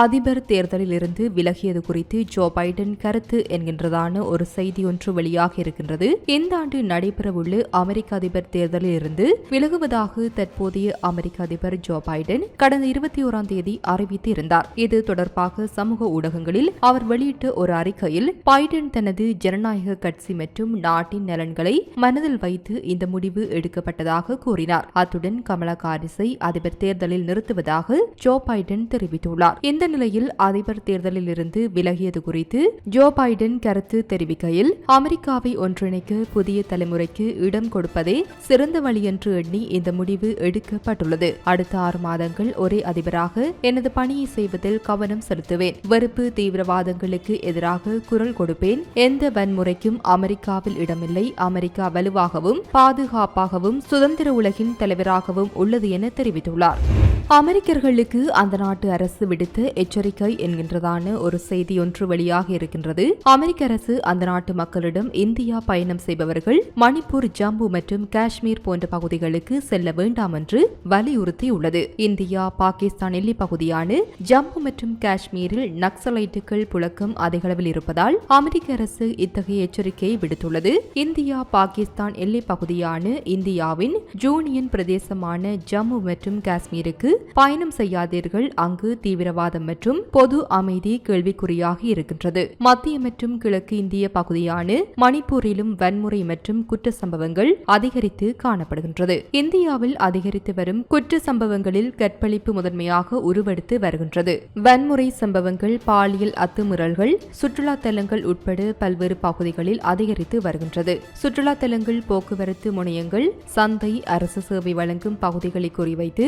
அதிபர் தேர்தலில் இருந்து விலகியது குறித்து ஜோ பைடன் கருத்து என்கின்றதான ஒரு செய்தி ஒன்று வெளியாக இருக்கின்றது. இந்த ஆண்டு நடைபெறவுள்ள அமெரிக்க அதிபர் தேர்தலில் இருந்து விலகுவதாக தற்போதைய அமெரிக்க அதிபர் ஜோ பைடன் கடந்த இருபத்தி ஓராம் தேதி அறிவித்து இருந்தார் இது தொடர்பாக சமூக ஊடகங்களில் அவர் வெளியிட்ட ஒரு அறிக்கையில் பைடன் தனது ஜனநாயக கட்சி மற்றும் நாட்டின் நலன்களை மனதில் வைத்து இந்த முடிவு எடுக்கப்பட்டதாக கூறினார். அத்துடன் கமலா ஹாரிஸை அதிபர் தேர்தலில் நிறுத்துவதாக ஜோ பைடன் தெரிவித்துள்ளார். இந்த இந்த நிலையில் அதிபர் தேர்தலில் இருந்து விலகியது குறித்து ஜோ பைடன் கருத்து தெரிவிக்கையில் அமெரிக்காவை ஒன்றிணைக்க புதிய தலைமுறைக்கு இடம் கொடுப்பதே சிறந்த வழி என்று எண்ணி இந்த முடிவு எடுக்கப்பட்டுள்ளது. அடுத்த ஆறு மாதங்கள் ஒரே அதிபராக எனது பணியை செய்வதில் கவனம் செலுத்துவேன். வெறுப்பு தீவிரவாதங்களுக்கு எதிராக குரல் கொடுப்பேன். எந்த வன்முறைக்கும் அமெரிக்காவில் இடமில்லை. அமெரிக்கா வலுவாகவும் பாதுகாப்பாகவும் சுதந்திர உலகின் தலைவராகவும் உள்ளது என தெரிவித்துள்ளார். அமெரிக்கர்களுக்கு அந்த நாட்டு அரசு விடுத்த எச்சரிக்கை என்கின்றதான ஒரு செய்தி ஒன்று வெளியாக இருக்கின்றது. அமெரிக்க அரசு அந்த நாட்டு மக்களிடம் இந்தியா பயணம் செய்பவர்கள் மணிப்பூர் ஜம்மு மற்றும் காஷ்மீர் போன்ற பகுதிகளுக்கு செல்ல வேண்டாம் என்று வலியுறுத்தியுள்ளது. இந்தியா பாகிஸ்தான் எல்லை பகுதியான ஜம்மு மற்றும் காஷ்மீரில் நக்சலைட்டுகள் புழக்கம் அதிகளவில் இருப்பதால் அமெரிக்க அரசு இத்தகைய எச்சரிக்கையை விடுத்துள்ளது. இந்தியா பாகிஸ்தான் எல்லை பகுதியான இந்தியாவின் ஜூனியன் பிரதேசமான ஜம்மு மற்றும் காஷ்மீருக்கு பயணம் செய்யாதீர்கள். அங்கு தீவிரவாதம் மற்றும் பொது அமைதி கேள்விக்குறியாக இருக்கின்றது. மத்திய மற்றும் கிழக்கு இந்திய பகுதியான மணிப்பூரிலும் வன்முறை மற்றும் குற்ற சம்பவங்கள் அதிகரித்து காணப்படுகின்றது. இந்தியாவில் அதிகரித்து வரும் குற்ற சம்பவங்களில் கற்பழிப்பு முதன்மையாக உருவெடுத்து வருகின்றது. வன்முறை சம்பவங்கள் பாலியல் அத்துமீறல்கள் சுற்றுலா தலங்கள் உட்பட பல்வேறு பகுதிகளில் அதிகரித்து வருகின்றது. சுற்றுலா தலங்கள் போக்குவரத்து முனையங்கள் சந்தை அரசு சேவை வழங்கும் பகுதிகளை குறிவைத்து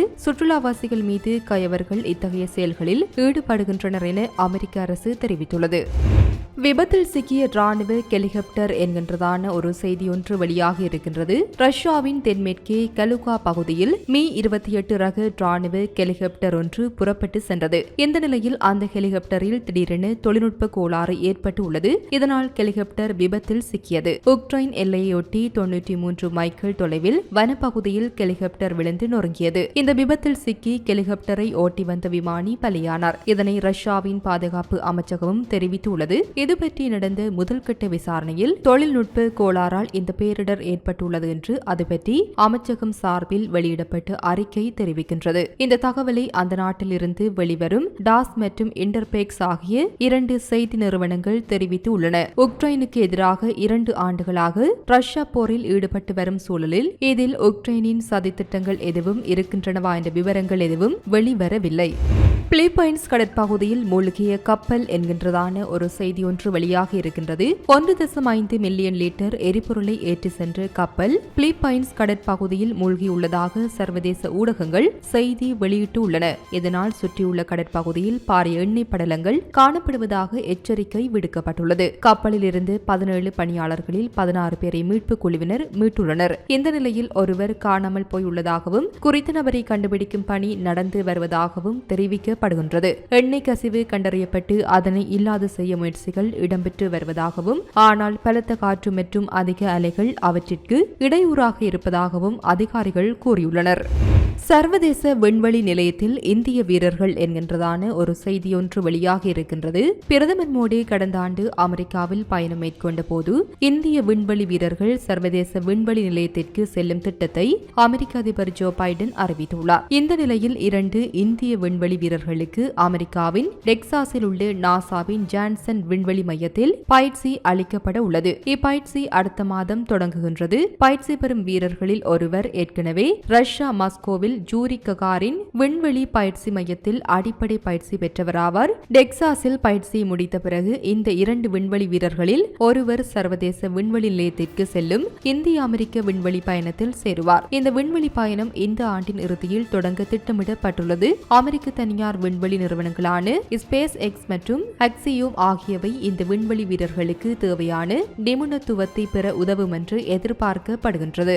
சுற்றுலாவாசிகள் மீது கயவர்கள் இத்தகைய செயல்களில் ஈடுபடுகின்றனர் என அமெரிக்க அரசு தெரிவித்துள்ளது. விபத்தில் சிக்கிய ராணுவ ஹெலிகாப்டர் என்கின்றதான ஒரு செய்தி ஒன்று வெளியாக இருக்கின்றது. ரஷ்யாவின் தென்மேற்கே கலுகா பகுதியில் மீ இருபத்தி எட்டு ரக ராணுவ ஹெலிகாப்டர் ஒன்று புறப்பட்டு சென்றது. இந்த நிலையில் அந்த ஹெலிகாப்டரில் திடீரென தொழில்நுட்ப கோளாறு ஏற்பட்டு உள்ளது. இதனால் ஹெலிகாப்டர் விபத்தில் சிக்கியது. உக்ரைன் எல்லையொட்டி தொன்னூற்றி மூன்று மைல்கள் தொலைவில் வனப்பகுதியில் ஹெலிகாப்டர் விழுந்து நொறுங்கியது. இந்த விபத்தில் சிக்கி ஹெலிகாப்டரை ஓட்டி வந்த விமானி பலியானார். இதனை ரஷ்யாவின் பாதுகாப்பு அமைச்சகமும் தெரிவித்துள்ளது. இது பற்றி நடந்த முதல்கட்ட விசாரணையில் தொழில்நுட்ப கோளாறால் இந்த பேரிடர் ஏற்பட்டுள்ளது என்று அது பற்றி அமைச்சகம் சார்பில் வெளியிடப்பட்ட அறிக்கை தெரிவிக்கின்றது. இந்த தகவலை அந்த நாட்டிலிருந்து வெளிவரும் டாஸ் மற்றும் இன்டர்பேக்ஸ் ஆகிய இரண்டு செய்தி நிறுவனங்கள் தெரிவித்து உள்ளன உக்ரைனுக்கு எதிராக இரண்டு ஆண்டுகளாக ரஷ்யா போரில் ஈடுபட்டு வரும் சூழலில் இதில் உக்ரைனின் சதித்திட்டங்கள் எதுவும் இருக்கின்றனவா என்ற விவரங்கள் எதுவும் வெளிவரவில்லை. பிலிப்பைன்ஸ் கடற்பகுதியில் மூழ்கிய கப்பல் என்கின்றதான ஒரு செய்தி ஒன்று வெளியாக இருக்கின்றது. ஒன்று தசம் ஐந்து மில்லியன் லிட்டர் எரிபொருளை ஏற்றி சென்ற கப்பல் பிலிப்பைன்ஸ் கடற்பகுதியில் மூழ்கியுள்ளதாக சர்வதேச ஊடகங்கள் செய்தி வெளியிட்டுள்ளன. இதனால் சுற்றியுள்ள கடற்பகுதியில் பாரிய எண்ணெய் படலங்கள் காணப்படுவதாக எச்சரிக்கை விடுக்கப்பட்டுள்ளது. கப்பலில் இருந்து பதினேழு பணியாளர்களில் பதினாறு பேரை மீட்பு குழுவினர் மீட்டுள்ளனர். இந்த நிலையில் ஒருவர் காணாமல் போயுள்ளதாகவும் குறித்த நபரை கண்டுபிடிக்கும் பணி நடந்து வருவதாகவும் காணப்படுகின்றது. எண்ணெய் கசிவு கண்டறியப்பட்டு அதனை இல்லாது செய்ய முயற்சிகள் இடம்பெற்று வருவதாகவும் ஆனால் பலத்த காற்று மற்றும் அதிக அலைகள் அவற்றிற்கு இடையூறாக இருப்பதாகவும் அதிகாரிகள் கூறியுள்ளனர். சர்வதேச விண்வெளி நிலையத்தில் இந்திய வீரர்கள் என்கின்றதான ஒரு செய்தியொன்று வெளியாக இருக்கின்றது. பிரதமர் மோடி கடந்த ஆண்டு அமெரிக்காவில் பயணம் மேற்கொண்ட போது இந்திய விண்வெளி வீரர்கள் சர்வதேச விண்வெளி நிலையத்திற்கு செல்லும் திட்டத்தை அமெரிக்க அதிபர் ஜோ பைடன் அறிவித்துள்ளார். இந்த நிலையில் இரண்டு இந்திய விண்வெளி வீரர்களுக்கு அமெரிக்காவின் டெக்சாஸில் உள்ள நாசாவின் ஜான்சன் விண்வெளி மையத்தில் பயிற்சி அளிக்கப்பட உள்ளது. இப்பயிற்சி அடுத்த மாதம் தொடங்குகின்றது. பயிற்சி பெறும் வீரர்களில் ஒருவர் ஏற்கனவே ரஷ்யா மாஸ்கோவில் ஜூரி ககாரின் விண்வெளி பயிற்சி மையத்தில் அடிப்படை பயிற்சி பெற்றவராவார். டெக்சாஸில் பயிற்சி முடித்த பிறகு இந்த இரண்டு விண்வெளி வீரர்களில் ஒருவர் சர்வதேச விண்வெளி நிலையத்திற்கு செல்லும் இந்திய அமெரிக்க விண்வெளி பயணத்தில் சேருவார். இந்த விண்வெளி பயணம் இந்த ஆண்டின் இறுதியில் தொடங்க திட்டமிடப்பட்டுள்ளது. அமெரிக்க தனியார் விண்வெளி நிறுவனங்களான ஸ்பேஸ் எக்ஸ் மற்றும் அக்சியூம் ஆகியவை இந்த விண்வெளி வீரர்களுக்கு தேவையான நிபுணத்துவத்தை பெற உதவும் என்று எதிர்பார்க்கப்படுகின்றது.